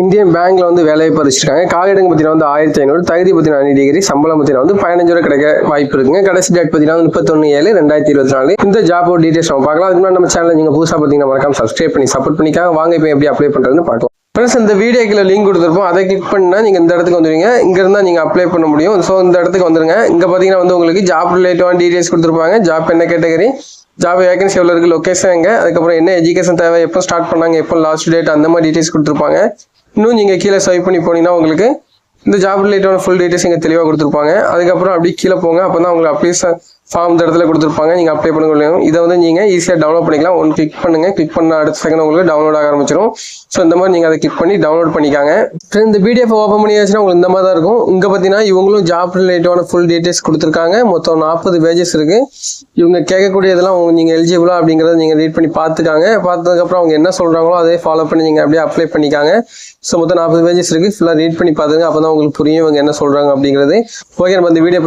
Indian பேங்க்ல வந்து வேலையை பறிச்சிருக்காங்க காலிடங்க பார்த்தீங்கன்னா வந்து ஆயிரத்தி ஐநூறு தகுதி பார்த்தீங்கன்னா டிகிரி சம்பளம் பார்த்தீங்கன்னா வந்து பதினஞ்சு ரூபா கிடைக்க வாய்ப்பு இருக்குங்க. கடைசி டேட் பார்த்தீங்கன்னா முப்பத்தொன்னு முப்பத்தொன்று ஏழு ரெண்டாயிரத்தி இருபத்தி நாலு. இந்த ஜாபோட டீடைல்ஸ் நம்ம பார்க்கலாம். அதுக்கு முன்னாடி நம்ம சேனல் நீங்கள் புதுசாக பார்த்தீங்கன்னா மறக்காம சப்ஸ்கிரைப் பண்ணி சப்போர்ட் பண்ணிக்காங்க. வாங்க இப்போ எப்படி அப்ளை பண்ணுறதுன்னு பார்க்கலாம். ஃப்ரெண்ட்ஸ் இந்த வீடியோக்கில் லிங்க் கொடுத்துருப்போம். அதை கிளிக் பண்ணால் நீங்கள் இந்த இடத்துக்கு வந்துடுவீங்க இங்கே இருந்தால் நீங்கள் அப்ளை பண்ண முடியும். ஸோ இந்த இடத்துக்கு வந்துருங்க. இங்கே பார்த்தீங்கன்னா வந்து உங்களுக்கு ஜாப் ரிலேட்டிவான டீடைல்ஸ் கொடுத்துருப்பாங்க. ஜாப் என்ன கேட்டகரி ஜாப் வேகன்சி எவ்வளோ இருக்குது லொக்கேஷன் எங்கே? அதுக்கப்புறம் என்ன எஜுகேஷன் தேவை? எப்போ ஸ்டார்ட் பண்ணாங்க? எப்போ லாஸ்ட் டேட் அந்த மாதிரி டீட்டெயில்ஸ் கொடுத்துருப்பாங்க. இன்னும் நீங்கள் கீழே ஸ்வைப் பண்ணி போனீங்கன்னா உங்களுக்கு இந்த ஜாப் ரிலேட்டடான ஃபுல் டீடைல்ஸ் இங்கே தெளிவாக கொடுத்துருப்பாங்க. அதுக்கப்புறம் அப்படியே கீழே போங்க. அப்போ தான் உங்களுக்கு அப்ளிகேஷன் ஃபார்ம் இந்த இடத்துல கொடுத்துருப்பாங்க. நீங்கள் அப்ளை பண்ண இதை வந்து நீங்கள் ஈஸியாக டவுன்லோட் பண்ணிக்கலாம். ஒன் கிளிக் பண்ணுங்கள் கிளிக் பண்ண அடுத்த செகண்ட் உங்களுக்கு டவுன்லோட் ஆக ஆரம்பிச்சிடும் ஸோ இந்த மாதிரி நீங்கள் அதை கிளிக் பண்ணி டவுன்லோட் பண்ணிக்காங்க. இந்த பிடிஎஃப் ஓப்பன் பண்ணியாச்சுன்னா உங்களுக்கு இந்த மாதிரி தான் இருக்கும். இங்கே பார்த்தீங்கன்னா இவங்களும் ஜாப் ரிலேட்டிவான ஃபுல் டீட்டெயில்ஸ் கொடுத்துருக்காங்க. மொத்தம் நாற்பது பேஜஸ் இருக்குது இவங்க கேட்கக்கூடியதெல்லாம் அவங்க நீங்கள் எலிஜிபிளா அப்படிங்கிறத நீங்கள் ரீட் பண்ணி பார்த்துக்காங்க. பார்த்ததுக்கப்புறம் அவங்க என்ன சொல்கிறாங்களோ அதே ஃபாலோ பண்ணி நீங்கள் அப்படியே அப்ளை பண்ணிக்காங்க. ஸோ மொத்தம் நாற்பது பேஜஸ் இருக்குது ஃபுல்லாக ரீட் பண்ணி பார்த்துங்க அப்போ தான் உங்களுக்கு புரியும் இவங்க என்ன சொல்கிறாங்க அப்படிங்கிறது. ஓகே நம்ம இந்த வீடியோ